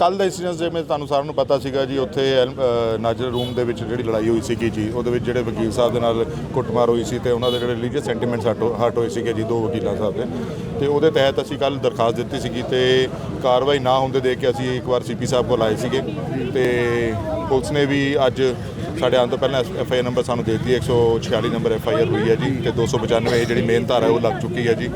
ਕੱਲ ਦਾ ਇੰਸੀਡੈਂਟ ਜਿਵੇਂ ਤੁਹਾਨੂੰ ਸਾਰਿਆਂ ਨੂੰ ਪਤਾ ਸੀਗਾ ਜੀ, ਉੱਥੇ ਐਲ- ਨਾਜ਼ਰ ਰੂਮ ਦੇ ਵਿੱਚ ਜਿਹੜੀ ਲੜਾਈ ਹੋਈ ਸੀਗੀ ਜੀ, ਉਹਦੇ ਵਿੱਚ ਜਿਹੜੇ ਵਕੀਲ ਸਾਹਿਬ ਦੇ ਨਾਲ ਕੁੱਟਮਾਰ ਹੋਈ ਸੀ ਤੇ ਉਹਨਾਂ ਦੇ ਜਿਹੜੇ ਰਿਲੀਜੀਅਸ ਸੈਂਟੀਮੈਂਟਸ ਹਟ ਹੋਏ ਸੀਗੇ ਜੀ, ਦੋ ਵਕੀਲਾਂ ਸਾਹਿਬ ਦੇ। ਤੇ ਉਹਦੇ ਤਹਿਤ ਅਸੀਂ ਕੱਲ ਦਰਖਾਸਤ ਦਿੱਤੀ ਸੀਗੀ ਤੇ ਕਾਰਵਾਈ ਨਾ ਹੁੰਦੇ ਦੇਖ ਕੇ ਅਸੀਂ ਇੱਕ ਵਾਰ ਸੀਪੀ ਸਾਹਿਬ ਕੋਲ ਆਏ ਸੀਗੇ ਤੇ ਪੁਲਿਸ ਨੇ ਵੀ ਅੱਜ ਸਾਡੇ ਆਉਣ ਤੋਂ ਪਹਿਲਾਂ ਐਫ ਆਈ ਆਰ ਨੰਬਰ ਸਾਨੂੰ ਦੇ ਦਿੱਤੀ 146 ਨੰਬਰ ਐਫ ਆਈ ਆਰ ਹੋਈ ਹੈ ਜੀ ਤੇ 295 ਇਹ ਜਿਹੜੀ ਮੇਨ ਧਾਰਾ ਹੈ ਉਹ ਲੱਗ ਚੁੱਕੀ ਹੈ ਜੀ,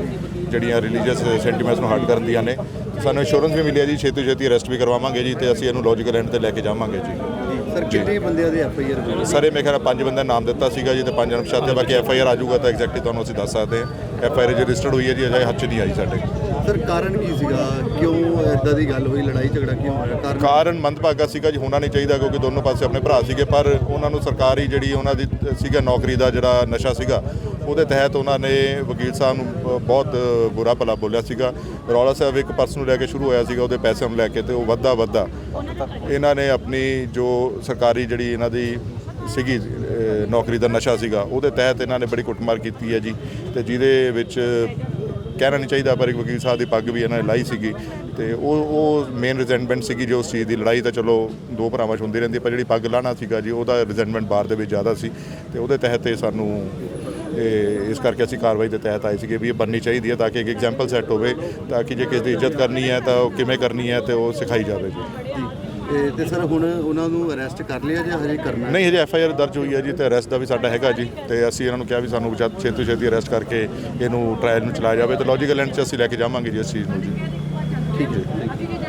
ਜਿਹੜੀਆਂ ਰਿਲੀਜੀਅਸ ਸੈਂਟੀਮੈਂਟਸ ਨੂੰ ਹਟ ਕਰਨ ਦੀਆਂ ਨੇ। ਸਾਨੂੰ ਇੰਸ਼ੋਰੈਂਸ ਵੀ ਮਿਲਿਆ ਜੀ ਛੇਤੀ ਛੇਤੀ ਅਰੈਸਟ ਵੀ ਕਰਵਾਵਾਂਗੇ ਜੀ ਤੇ ਅਸੀਂ ਇਹਨੂੰ ਲੌਜੀਕਲ ਐਂਡ ਤੇ ਲੈ ਕੇ ਜਾਵਾਂਗੇ ਜੀ। ਸਰ ਕਿੰਨੇ ਬੰਦਿਆਂ ਦੇ ਐਫ ਆਈ ਆਰ ਹੋਈ? ਸਰ ਇਹ ਮੇਰੇ ਖਿਆਲ ਪੰਜ ਬੰਦਿਆਂ ਦਾ ਨਾਮ ਦਿੱਤਾ ਸੀਗਾ ਜੀ ਤੇ ਪੰਜ ਅਨਪਛਾਤੇ ਬਾਕੀ ਐਫ ਆਈ ਆਰ ਆ ਜਾਊਗਾ ਤਾਂ ਐਗਜ਼ੈਕਟਲੀ ਤੁਹਾਨੂੰ ਅਸੀਂ ਦੱਸ ਸਕਦੇ ਹਾਂ। ਐਫ ਆਈ ਆਰ ਰਜਿਸਟਰਡ ਹੋਈ ਹੈ ਜੀ ਅਜੇ ਹੱਥ 'ਚ ਨਹੀਂ ਆਈ ਸਾਡੇ। ਸਰ ਕਾਰਨ ਕੀ ਸੀਗਾ? ਕਿਉਂ ਇਦਾਂ ਦੀ ਗੱਲ ਹੋਈ? ਲੜਾਈ ਝਗੜਾ ਕਿਉਂ ਹੋਇਆ? ਕਾਰਨ ਕਾਰਨ ਮੰਦਭਾਗਾ ਸੀਗਾ ਜੀ ਹੋਣਾ ਨਹੀਂ ਚਾਹੀਦਾ ਕਿਉਂਕਿ ਦੋਨੋਂ ਪਾਸੇ ਆਪਣੇ ਭਰਾ ਸੀਗੇ ਪਰ ਉਹਨਾਂ ਨੂੰ ਸਰਕਾਰੀ ਜਿਹੜੀ ਉਹਨਾਂ ਦੀ ਸੀਗਾ ਨੌਕਰੀ ਦਾ ਜਿਹੜਾ ਨਸ਼ਾ ਸੀਗਾ ਉਹਦੇ ਤਹਿਤ ਉਹਨਾਂ ਨੇ ਵਕੀਲ ਸਾਹਿਬ ਨੂੰ ਬ- ਬਹੁਤ ਬੁਰਾ ਭਲਾ ਬੋਲਿਆ ਸੀਗਾ। ਰੌਲਾ ਸਾਹਿਬ ਇੱਕ ਪਰਸ ਨੂੰ ਲੈ ਕੇ ਸ਼ੁਰੂ ਹੋਇਆ ਸੀਗਾ, ਉਹਦੇ ਪੈਸੇ ਨੂੰ ਲੈ ਕੇ ਤੇ ਉਹ ਵੱਧਾ ਵੱਧਾ ਇਹਨਾਂ ਨੇ ਆਪਣੀ ਜੋ ਸਰਕਾਰੀ ਜਿਹੜੀ ਇਹਨਾਂ ਦੀ ਸੀਗੀ ਨੌਕਰੀ ਦਾ ਨਸ਼ਾ ਸੀਗਾ, ਉਹਦੇ ਤਹਿਤ ਇਹਨਾਂ ਨੇ ਬੜੀ ਕੁੱਟਮਾਰ ਕੀਤੀ ਹੈ ਜੀ। ਤੇ ਜਿਹਦੇ ਵਿੱਚ ਕਹਿਣਾ ਨਹੀਂ ਚਾਹੀਦਾ, ਪਰ ਇੱਕ ਵਕੀਲ ਸਾਹਿਬ ਦੀ ਪੱਗ ਵੀ ਇਹਨਾਂ ਨੇ ਲਾਈ ਸੀਗੀ ਤੇ ਉਹ ਉਹ ਮੇਨ ਰਿਜ਼ੈਂਟਮੈਂਟ ਸੀਗੀ ਜੋ ਉਸ ਚੀਜ਼ ਦੀ। ਲੜਾਈ ਤਾਂ ਚਲੋ ਦੋ ਭਰਾਵਾਂ 'ਚ ਹੁੰਦੀ ਰਹਿੰਦੀ ਪਰ ਜਿਹੜੀ ਪੱਗ ਲਾਣਾ ਸੀਗਾ ਜੀ, ਉਹਦਾ ਰਿਜ਼ੈਂਟਮੈਂਟ ਬਾਹਰ ਦੇ ਵਿੱਚ ਜ਼ਿਆਦਾ ਸੀ ਤੇ ਉਹਦੇ ਤਹਿਤ ਇਹ ਸਾਨੂੰ ਇਸ ਕਰਕੇ ਅਸੀਂ ਕਾਰਵਾਈ ਦੇ ਤਹਿਤ ਆਏ ਸੀਗੇ ਵੀ ਇਹ ਬੰਨੀ ਚਾਹੀਦੀ ਹੈ ਤਾਂ ਕਿ ਇੱਕ ਐਗਜ਼ਾਮਪਲ ਸੈੱਟ ਹੋਵੇ ਤਾਂ ਕਿ ਜੇ ਕਿਸੇ ਦੀ ਇੱਜ਼ਤ ਕਰਨੀ ਹੈ ਤਾਂ ਉਹ ਕਿਵੇਂ ਕਰਨੀ ਹੈ ਤੇ ਉਹ ਸਿਖਾਈ ਜਾਵੇ ਜੀ। ਤੇ- ਸਰ ਹੁਣ ਉਹਨਾਂ ਨੂੰ ਅਰੈਸਟ ਕਰ ਲਿਆ ਜਾਂ ਹਜੇ ਕਰਨਾ? ਨਹੀਂ ਹਜੇ ਐਫ ਆਈ ਆਰ ਦਰਜ ਹੋਈ ਹੈ ਜੀ ਤੇ ਅਰੈਸਟ ਦਾ ਵੀ ਸਾਡਾ ਹੈਗਾ ਜੀ ਤੇ ਅਸੀਂ ਇਹਨਾਂ ਨੂੰ ਕਿਹਾ ਵੀ ਸਾਨੂੰ ਜਦ ਛੇਤੀ ਤੋਂ ਛੇਤੀ ਅਰੈਸਟ ਕਰਕੇ ਇਹਨੂੰ ਟ੍ਰਾਇਲ ਨੂੰ ਚਲਾਇਆ ਜਾਵੇ ਤੇ ਲੌਜੀਕਲ ਐਂਡ 'ਚ ਅਸੀਂ ਲੈ ਕੇ ਜਾਵਾਂਗੇ ਜੀ ਇਸ ਚੀਜ਼ ਨੂੰ ਜੀ। ਠੀਕ ਹੈ।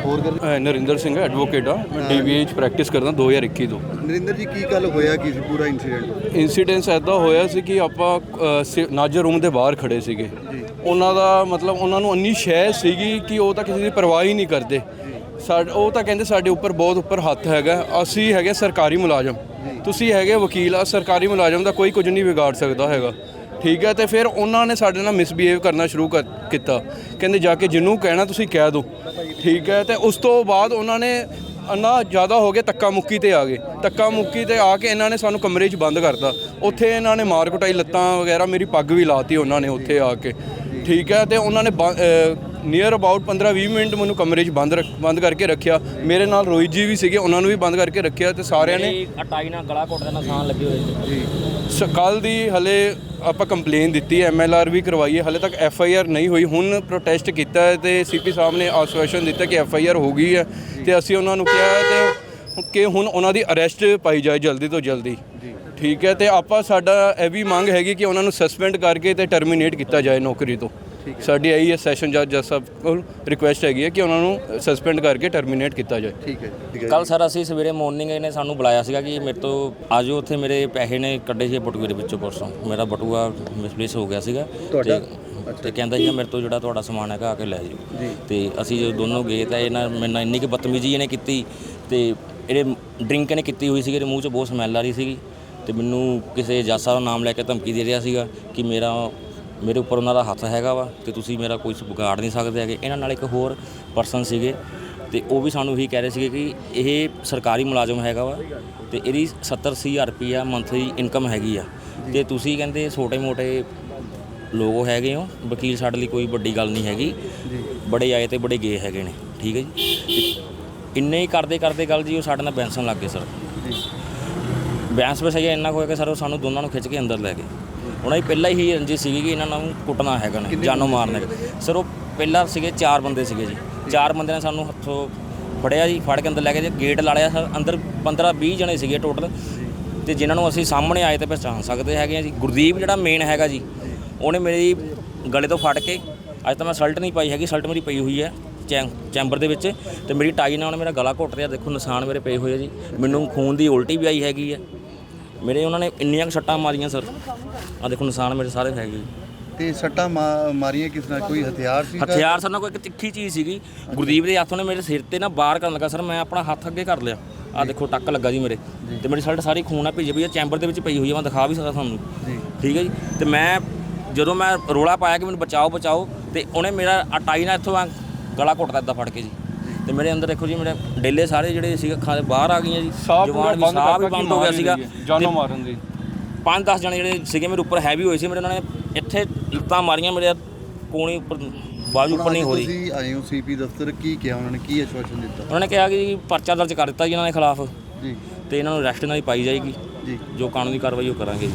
ਹੋਰ ਗੱਲ? ਅ, ਨਰਿੰਦਰ ਸਿੰਘ ਐਡਵੋਕੇਟ ਆ। ਮੈਂ ਡੀਬੀਏ ਚ ਪ੍ਰੈਕਟਿਸ ਕਰਦਾ 2021 ਤੋਂ। ਨਰਿੰਦਰ ਜੀ ਕੀ ਗੱਲ ਹੋਇਆ? ਕੀ ਸੀ ਪੂਰਾ ਇਨਸੀਡੈਂਟ ਇਨਸੀਡੈਂਸ ਐਦਾਂ ਹੋਇਆ ਸੀ ਕਿ ਆਪਾਂ ਅ, ਸ- ਨਾਜ਼ਰ ਰੂਮ ਦੇ ਬਾਹਰ ਖੜੇ ਸੀਗੇ। ਉਹਨਾਂ ਦਾ ਮਤਲਬ ਉਹਨਾਂ ਨੂੰ ਇੰਨੀ ਸ਼ੈ ਸੀਗੀ ਕਿ ਉਹ ਤਾਂ ਕਿਸੇ ਦੀ ਪਰਵਾਹ ਹੀ ਨਹੀਂ ਕਰਦੇ। ਸਾਡ ਉਹ ਤਾਂ ਕਹਿੰਦੇ ਸਾਡੇ ਉੱਪਰ ਬਹੁਤ ਉੱਪਰ ਹੱਥ ਹੈਗਾ। ਅਸੀਂ ਹੈਗੇ ਸਰਕਾਰੀ ਮੁਲਾਜ਼ਮ। ਤੁਸੀਂ ਹੈਗੇ ਵਕੀਲ ਆ ਸਰਕਾਰੀ ਮੁਲਾਜ਼ਮ ਦਾ ਕੋਈ ਕੁਝ ਨਹੀਂ ਵਿਗਾੜ ਸਕਦਾ ਹੈਗਾ। ਠੀਕ ਹੈ ਤੇ ਫਿਰ ਉਹਨਾਂ ਨੇ ਸਾਡੇ ਨਾਲ ਮਿਸਬੀਹੇਵ ਕਰਨਾ ਸ਼ੁਰੂ ਕਰ ਕੀਤਾ। ਕਹਿੰਦੇ ਜਾ ਕੇ ਜਿਹਨੂੰ ਕਹਿਣਾ ਤੁਸੀਂ ਕਹਿ ਦਿਓ ਠੀਕ ਹੈ ਤੇ ਉਸ ਤੋਂ ਬਾਅਦ ਉਹਨਾਂ ਨੇ ਇੰਨਾ ਜ਼ਿਆਦਾ ਹੋ ਗਿਆ ਤੱਕਾ ਮੁੱਕੀ ਤੇ ਆ ਗਏ। ਤੱਕਾ ਮੁੱਕੀ ਤੇ ਆ ਕੇ ਇਹਨਾਂ ਨੇ ਸਾਨੂੰ ਕਮਰੇ 'ਚ ਬੰਦ ਕਰਤਾ। ਉੱਥੇ ਇਹਨਾਂ ਨੇ ਮਾਰ ਕੁਟਾਈ ਲੱਤਾਂ ਵਗੈਰਾ ਮੇਰੀ ਪੱਗ ਵੀ ਲਾਤੀ ਉਹਨਾਂ ਨੇ ਉੱਥੇ ਆ ਕੇ। ਠੀਕ ਹੈ ਤੇ ਉਹਨਾਂ ਨੇ ਨੀਅਰ ਅਬਾਊਟ 15-20 ਮਿੰਟ ਮੈਨੂੰ ਕਮਰੇ 'ਚ ਬੰਦ ਰੱਖ- ਬੰਦ ਕਰਕੇ ਰੱਖਿਆ। ਮੇਰੇ ਨਾਲ ਰੋਹਿਤ ਜੀ ਵੀ ਸੀਗੇ ਉਹਨਾਂ ਨੂੰ ਵੀ ਬੰਦ ਕਰਕੇ ਰੱਖਿਆ ਤੇ ਸਾਰਿਆਂ ਨੇ ਅਟਾਈ ਨਾਲ ਗਲਾ ਘੁੱਟ ਦੇ ਨਿਸ਼ਾਨ ਲੱਗੇ ਹੋਏ ਸੀ। ਕੱਲ ਦੀ ਹਲੇ ਆਪਾਂ ਕੰਪਲੇਨ ਦਿੱਤੀ ਹੈ ਐਮਐਲਆਰ ਵੀ ਕਰਵਾਈ ਹੈ ਹਲੇ ਤੱਕ ਐਫਆਈਆਰ ਨਹੀਂ ਹੋਈ। ਹੁਣ ਪ੍ਰੋਟੈਸਟ ਕੀਤਾ ਹੈ ਤੇ ਸੀਪੀ ਸਾਹਿਬ ਨੇ ਆਸ਼ਵਾਸਨ ਦਿੱਤਾ ਕਿ ਐਫਆਈਆਰ ਹੋ ਗਈ ਹੈ ਤੇ ਅਸੀਂ ਉਹਨਾਂ ਨੂੰ ਕਿਹਾ ਹੈ ਤੇ ਕਿ ਹੁਣ ਉਹਨਾਂ ਦੀ ਅਰੈਸਟ ਪਾਈ ਜਾਏ ਜਲਦੀ ਤੋਂ ਜਲਦੀ। ਠੀਕ ਹੈ ਤੇ ਆਪਾਂ ਸਾਡਾ ਇਹ ਵੀ ਮੰਗ ਹੈਗੀ ਕਿ ਉਹਨਾਂ ਨੂੰ ਸਸਪੈਂਡ ਕਰਕੇ ਤੇ ਟਰਮੀਨੇਟ ਕੀਤਾ ਜਾਏ ਨੌਕਰੀ ਤੋਂ। ਸਾਡੀ ਇਹੀ ਹੈ ਸੈਸ਼ਨ ਜੱਜ ਜੱਜ ਸਾਹਿਬ ਕੋਲ ਰਿਕੁਐਸਟ ਹੈਗੀ ਹੈ ਕਿ ਉਹਨਾਂ ਨੂੰ ਸਸਪੈਂਡ ਕਰਕੇ ਟਰਮੀਨੇਟ ਕੀਤਾ ਜਾਏ। ਠੀਕ ਹੈ ਠੀਕ ਹੈ ਕੱਲ ਸਰ ਅਸੀਂ ਸਵੇਰੇ ਮਾਰਨਿੰਗ ਇਹਨੇ ਸਾਨੂੰ ਬੁਲਾਇਆ ਸੀਗਾ ਕਿ ਮੇਰੇ ਤੋਂ ਆਜੋ ਉੱਥੇ ਮੇਰੇ ਪੈਸੇ ਨੇ ਕੱਢੇ ਸੀ ਬਟੂਏ ਦੇ ਵਿੱਚੋਂ ਪਰਸੋਂ। ਮੇਰਾ ਬਟੂਆ ਮਿਸਪਲੇਸ ਹੋ ਗਿਆ ਸੀਗਾ। ਤੁਹਾਡਾ? ਤੇ- ਤੇ ਕਹਿੰਦਾ ਜੀ ਮੇਰੇ ਤੋਂ ਜਿਹੜਾ ਤੁਹਾਡਾ ਸਮਾਨ ਹੈਗਾ ਆ ਕੇ ਲੈ ਜਾਓ ਤੇ ਅਸੀਂ ਜਦੋਂ ਦੋਨੋਂ ਗਏ ਤਾਂ ਇਹਨਾਂ ਮੇਰੇ ਨਾਲ ਇੰਨੀ ਕਿ ਬਦਤਮੀਜ਼ੀ ਇਹਨੇ ਕੀਤੀ ਤੇ ਇਹਦੇ ਡਰਿੰਕ ਇਹਨੇ ਕੀਤੀ ਹੋਈ ਸੀਗੀ ਇਹਦੇ ਮੂੰਹ 'ਚ ਬਹੁਤ ਸਮੈਲ ਆ ਰਹੀ ਸੀਗੀ। ਤੇ ਮੈਨੂੰ ਕਿਸੇ ਸਾਹਿਬ ਦਾ ਨਾਮ ਲੈ ਕੇ ਧਮਕੀ ਦੇ ਰਿਹਾ ਸੀਗਾ ਕਿ ਮੇਰਾ ਮੇਰੇ ਉੱਪਰ ਉਹਨਾਂ ਦਾ ਹੱਥ ਹੈਗਾ ਵਾ ਤੇ ਤੁਸੀਂ ਮੇਰਾ ਕੋਈ ਵਿਗਾੜ ਨਹੀਂ ਸਕਦੇ ਹੈਗੇ। ਇਹਨਾਂ ਨਾਲ ਇੱਕ ਹੋਰ ਪਰਸਨ ਸੀਗੇ ਤੇ ਉਹ ਵੀ ਸਾਨੂੰ ਇਹੀ ਕਹਿ ਰਹੇ ਸੀਗੇ ਕਿ ਇਹ ਸਰਕਾਰੀ ਮੁਲਾਜ਼ਮ ਹੈਗਾ ਵਾ ਤੇ ਇਹਦੀ 70 ਅੱਸੀ ਹਜ਼ਾਰ ਰੁਪਈਆ ਮੰਥਲੀ ਇਨਕਮ ਹੈਗੀ ਆ। ਤੇ ਤੁਸੀਂ ਕਹਿੰਦੇ ਛੋਟੇ ਮੋਟੇ ਲੋਗੋ ਹੈਗੇ ਹੋ ਵਕੀਲ ਸਾਡੇ ਲਈ ਕੋਈ ਵੱਡੀ ਗੱਲ ਨਹੀਂ ਹੈਗੀ। ਬੜੇ ਆਏ ਤੇ ਬੜੇ ਗਏ ਹੈਗੇ ਨੇ ਠੀਕ ਹੈ ਜੀ? ਇੰਨੇ ਹੀ ਕਰਦੇ ਕਰਦੇ ਗੱਲ ਜੀ ਉਹ ਸਾਡੇ ਨਾਲ ਬੈਂਸਣ ਲੱਗ ਗਏ ਸਰ। ਬੈਂਸ ਵਿੱਚ ਸਹੀ ਇੰਨਾ ਹੋਇਆ ਕਿ ਸਰ ਉਹ ਸਾਨੂੰ ਦੋਨਾਂ ਨੂੰ ਖਿੱਚ ਕੇ ਅੰਦਰ ਲੈ ਗਏ। ਉਹਨਾਂ ਦੀ ਪਹਿਲਾਂ ਹੀ ਰੰਜੀ ਸੀਗੀ ਕਿ ਇਹਨਾਂ ਨੂੰ ਕੁੱਟਣਾ ਹੈਗਾ ਨੇ ਜਾਨੋਂ ਮਾਰਨਾ ਹੈਗਾ। ਸਰ ਉਹ ਪਹਿਲਾਂ ਸੀਗੇ ਚਾਰ ਬੰਦੇ ਸੀਗੇ ਜੀ। ਚਾਰ ਬੰਦਿਆਂ ਨੇ ਸਾਨੂੰ ਹੱਥੋਂ ਫੜਿਆ ਜੀ ਫੜ ਕੇ ਅੰਦਰ ਲੈ ਕੇ ਜੀ। ਗੇਟ ਲਾ ਲਿਆ ਸਰ ਅੰਦਰ 15 20 ਜਣੇ ਸੀਗੇ ਟੋਟਲ। ਤੇ ਜਿਨ੍ਹਾਂ ਨੂੰ ਅਸੀਂ ਸਾਹਮਣੇ ਆਏ ਤੇ ਪਛਾਣ ਸਕਦੇ ਹੈਗੇ ਆ ਜੀ। ਗੁਰਦੀਪ ਜਿਹੜਾ ਮੇਨ ਹੈਗਾ ਜੀ ਉਹਨੇ ਮੇਰੀ ਗਲੇ ਤੋਂ ਫੜ ਕੇ ਅੱਜ ਤਾਂ ਮੈਂ ਸਲਟ ਨਹੀਂ ਪਾਈ ਹੈਗੀ ਸਲਟ ਮੇਰੀ ਪਈ ਹੋਈ ਹੈ ਚੈਂ- ਚੈਂਬਰ ਦੇ ਵਿੱਚ। ਤੇ ਮੇਰੀ ਟਾਈ ਨਾਲ ਉਹਨੇ ਮੇਰਾ ਗਲਾ ਘੁੱਟ ਰਿਹਾ। ਦੇਖੋ ਨਿਸ਼ਾਨ ਮੇਰੇ ਪਏ ਹੋਏ ਆ ਜੀ। ਮੈਨੂੰ ਖੂਨ ਦੀ ਉਲਟੀ ਵੀ ਆਈ ਹੈਗੀ ਹੈ ਮੇਰੇ ਉਹਨਾਂ ਨੇ ਇੰਨੀਆਂ ਕੁ ਸੱਟਾਂ ਮਾਰੀਆਂ ਸਰ। ਆ ਦੇਖੋ ਨਿਸ਼ਾਨ ਮੇਰੇ ਸਾਰੇ ਹੈਗੇ ਜੀ ਤੇ ਸੱਟਾਂ ਮਾ- ਮਾਰੀਆਂ ਕਿਸ ਨਾਲ ਕੋਈ ਹਥਿਆਰ ਸੀ ਹਥਿਆਰ ਸਰ ਨਾਲ ਕੋਈ ਇੱਕ ਤਿੱਖੀ ਚੀਜ਼ ਸੀਗੀ। ਗੁਰਦੀਪ ਦੇ ਹੱਥੋਂ ਨੇ ਮੇਰੇ ਸਿਰ ਤੇ ਨਾ ਬਾਹਰ ਕਰਨ ਲੱਗਾ। ਸਰ ਮੈਂ ਆਪਣਾ ਹੱਥ ਅੱਗੇ ਕਰ ਲਿਆ। ਆ ਦੇਖੋ ਟੱਕ ਲੱਗਾ ਜੀ ਮੇਰੇ। ਤੇ ਮੇਰੀ ਸ਼ਰਟ ਸਾਰੀ ਖੂਨ ਆ ਭਿੱਜੀ ਪਈ ਆ। ਚੈਂਬਰ ਦੇ ਵਿੱਚ ਪਈ ਹੋਈ ਆ। ਮੈਂ ਦਿਖਾ ਵੀ ਸਕਦਾ ਤੁਹਾਨੂੰ। ਠੀਕ ਹੈ ਜੀ? ਤੇ ਮੈਂ ਜਦੋਂ ਮੈਂ ਰੋਲਾ ਪਾਇਆ ਕਿ ਮੈਨੂੰ ਬਚਾਓ ਬਚਾਓ ਤੇ ਉਹਨੇ ਮੇਰਾ ਅਟਾਈ ਨਾਲ ਇੱਥੋਂ ਆ ਗਲਾ ਘੁੱਟਦਾ ਇਦਾਂ ਫੜ ਕੇ ਜੀ। ਮੇਰੇ ਅੰਦਰ ਦੇਖੋ ਜੀ ਮੇਰੇ ਡੇਲੇ ਸਾਰੇ ਜਿਹੜੇ ਸੀਗੇ ਅੱਖਾਂ ਦੇ ਬਾਹਰ ਆ ਗਈਆਂ ਜੀ ਸਾਹ ਪੂਰਾ ਜਵਾਨ ਬੰਦ ਸਾਹ ਵੀ ਕਰਤਾ ਬੰਦ ਹੋ ਗਿਆ ਸੀਗਾ। ਜਾਨੋਂ ਮਾਰਨ ਦੀ। ਪੰਜ 10 ਜਣੇ ਜਿਹੜੇ ਸੀਗੇ ਮੇਰੇ ਉੱਪਰ ਹੈਵੀ ਹੋਏ ਸੀ ਮੇਰੇ ਉਹਨਾਂ ਨੇ ਇੱਥੇ ਲੱਤਾਂ ਮਾਰੀਆਂ ਮੇਰੇ ਕੋਣੀ ਉੱਪਰ ਬਾਜ ਉੱਪਰ ਨਹੀਂ ਹੋ ਰਹੀ। ਤੁਸੀਂ ਆਏ ਹੋ ਸੀਪੀ ਦਫ਼ਤਰ ਕੀ ਕਿਹਾ ਉਹਨਾਂ ਨੇ ਕੀ ਆਸ਼ਵਾਸਨ ਦਿੱਤਾ? ਉਹਨਾਂ ਨੇ ਕਿਹਾ ਕਿ ਪਰਚਾ ਦਰਜ ਕਰ ਦਿੱਤਾ ਜੀ ਇਹਨਾਂ ਦੇ ਖਿਲਾਫ। ਜੀ। ਤੇ ਇਹਨਾਂ ਨੂੰ ਅਰੈਸਟ ਨਾਲ ਹੀ ਪਾਈ ਜਾਏਗੀ। ਜੀ। ਜੋ ਕਾਨੂੰਨੀ ਕਾਰਵਾਈ ਉਹ ਕਰਾਂਗੇ ਜੀ।